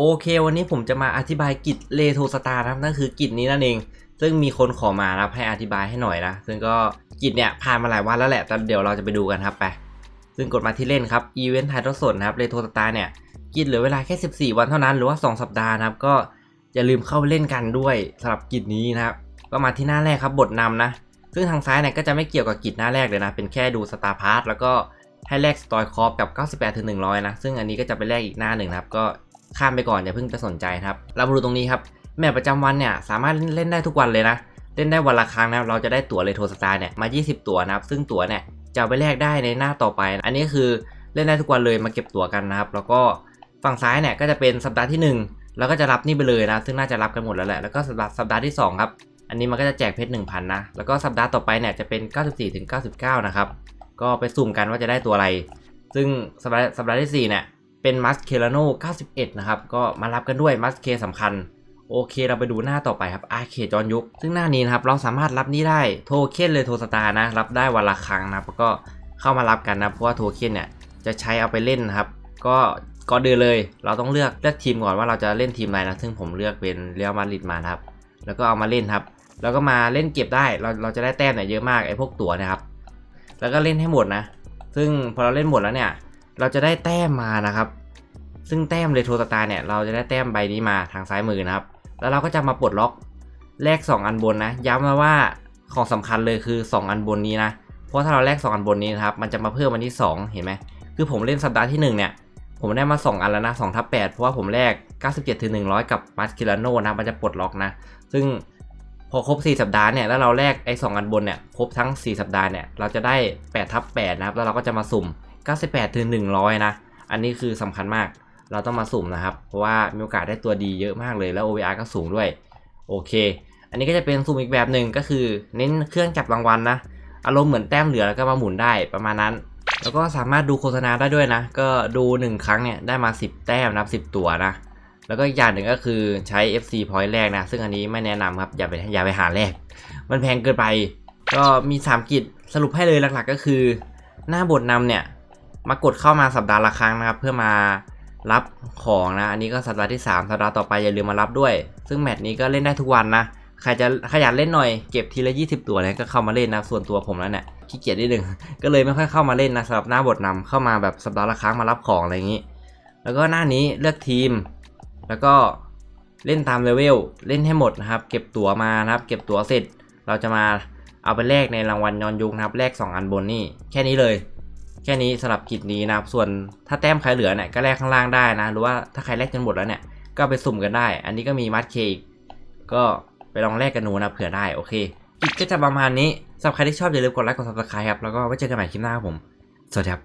โอเค วันนี้ผมจะมาอธิบายกิจเลโทสตาร์นะครับนั่นคือกิจนี้นั่นเอง ซึ่งมีคนขอมานะครับให้อธิบายให้หน่อยนะ ซึ่งก็กิจเนี่ยผ่านมาหลายวันแล้วแหละแต่เดี๋ยวเราจะไปดูกันครับไป ซึ่งกดมาที่เล่นครับอีเวนต์ถ่ายทอดสดนะครับเลโทสตาร์เนี่ยกิจเหลือเวลาแค่ 14 วันเท่านั้นหรือว่า 2 สัปดาห์นะครับ ก็อย่าลืมเข้าเล่นกันด้วยสำหรับกิจนี้นะครับก็มาที่หน้าแรกครับบทนำนะ ซึ่งทางซ้ายเนี่ยก็จะไม่เกี่ยวกับกิจหน้าแรกเลยนะ เป็นแค่ดูสตาร์พาร์ทแล้วก็ให้แลกสตอยคอฟกับ 98ถึง100 นะ ซึ่งอันนี้ก็จะไปแลกอีกหน้าหนึ่งนะครับก็ ข้ามไปก่อนอย่าเพิ่งไปสนใจครับเรามาดูตรงนี้ครับแมปประจำวันเนี่ยสามารถเล่นได้ทุกวันเลยนะเล่นได้วันละครั้งนะเราจะได้ตั๋วเลโทสตาร์เนี่ยมา 20 ตั๋วนะครับซึ่งตั๋วเนี่ยจะไปแลกได้ในหน้าต่อไป อันนี้คือเล่นได้ทุกวันเลยมาเก็บตั๋วกันนะครับ แล้วก็ฝั่งซ้ายเนี่ยก็จะเป็นสัปดาห์ที่ 1 แล้วก็จะรับนี่ไปเลยนะ ซึ่งน่าจะรับกันหมดแล้วแหละ แล้วก็สัปดาห์สัปดาห์ที่ 2 ครับ อันนี้มันก็จะแจกเพชร1,000 นะ แล้วก็สัปดาห์ต่อไปเนี่ยจะเป็น 94ถึง99 นะครับ ก็ไปสุ่มกันว่าจะได้ตัวอะไร ซึ่งสัปดาห์สัปดาห์ที่4เนี่ย เป็นมัสเคลาโน91 นะครับ ก็มารับกันด้วยมัสเคสำคัญ โอเคเราไปดูหน้าต่อไปครับอาเคจอนยุค ซึ่งหน้านี้นะครับ เราสามารถรับนี่ได้โทเค็นเลยโทสตานะ รับได้วันละครั้งนะครับแล้วก็เข้ามารับกันนะ เพราะว่าโทเค็นเนี่ยจะใช้เอาไปเล่นนะครับ ก็ก่อนเดินเลยเราต้องเลือกเลือกทีมก่อนว่าเราจะเล่นทีมอะไรนะ ซึ่งผมเลือกเป็นเรอัลมาดริดมาครับ แล้วก็เอามาเล่นครับ แล้วก็มาเล่นเก็บได้ เราเราจะได้แต้มเนี่ยเยอะมากไอ้พวกตั๋วนะครับ แล้วก็เล่นให้หมดนะ ซึ่งพอเราเล่นหมดแล้วเนี่ย เราจะได้แต้มมานะครับ ซึ่งแต้มเรโทรสตาร์เนี่ยเราจะได้แต้มใบนี้มาทางซ้ายมือนะครับ แล้วเราก็จะมาปลดล็อกแลก2 อันบนนะ ย้ำมาว่าของสำคัญเลยคือ 2 อันบนนี้นะ เพราะถ้าเราแลก2 อันบนนี้นะครับ มันจะมาเพิ่มวันที่ 2 เห็นไหม คือผมเล่นสัปดาห์ที่ 1 เนี่ย ผมได้มา 2 อันแล้วนะ2ทับ8เพราะว่าผมแลก 97ถึง100 กับมาสคิลาโนนะ มันจะปลดล็อกนะ ซึ่งพอครบ 4 สัปดาห์เนี่ย แล้วเราแลกไอ้2อันบนเนี่ย ครบทั้ง 4 สัปดาห์เนี่ย เราจะได้8ทับ8นะครับ แล้วเราก็จะมาสุ่ม 98ถึง100 นะ อันนี้คือสำคัญมาก เราต้องมาสุ่มนะครับ เพราะว่ามีโอกาสได้ตัวดีเยอะมากเลยแล้ว OVR ก็สูงด้วย โอเค อันนี้ก็จะเป็นสุ่มอีกแบบหนึ่งก็คือ เน้นเครื่องจับรางวัลนะ อารมณ์เหมือนแต้มเหลือแล้วก็มาหมุนได้ประมาณนั้น แล้วก็สามารถดูโฆษณาได้ด้วยนะ ก็ดู 1 ครั้งเนี่ยได้มา 10 แต้มนับ10 ตัวนะ แล้วก็อีกอย่างหนึ่งก็คือใช้ FC point แรกนะ ซึ่งอันนี้ไม่แนะนำครับ อย่าไปอย่าไปหาแรก มันแพงเกินไป ก็มี 3กิจสรุปให้เลยหลักๆ ก็คือ หน้าบทนำเนี่ย มากดเข้ามาสัปดาห์ละครั้งนะครับ เพื่อมารับของนะ อันนี้ก็สัปดาห์ที่ 3 สัปดาห์ต่อไปอย่าลืมมารับด้วย ซึ่งแมตช์นี้ก็เล่นได้ทุกวันนะ ใครจะขยันเล่นหน่อยเก็บทีละ 20 ตัวเนี่ยก็เข้ามาเล่นนะส่วนตัวผมแล้วเนี่ยขี้เกียจนิดนึง ก็เลยไม่ค่อยเข้ามาเล่นนะสำหรับหน้าบทนำเข้ามาแบบสัปดาห์ละครั้งมารับของอะไรอย่างนี้ แล้วก็หน้านี้เลือกทีม แล้วก็เล่นตามเลเวลเล่นให้หมดนะครับ เก็บตั๋วมานะครับ เก็บตั๋วเสร็จ เราจะมาเอาไปแลกในรางวัลยอนยุคนะครับแลก2 อันบนนี่แค่นี้เลย แค่นี้สำหรับกิจนี้นะครับ ส่วนถ้าแต้มใครเหลือเนี่ยก็แลกข้างล่างได้นะ หรือว่าถ้าใครแลกจนหมดแล้วเนี่ย ก็ไปสุ่มกันได้ อันนี้ก็มีมัดเคกก็ไปลองแลกกันดูนะเผื่อได้โอเคกิจก็จะประมาณนี้สำหรับใครที่ชอบอย่าลืมกดไลค์กดซับสไคร b e ครับแล้วก็ไว้เจอกันใหม่คลิปหน้าครับผม สวัสดีครับ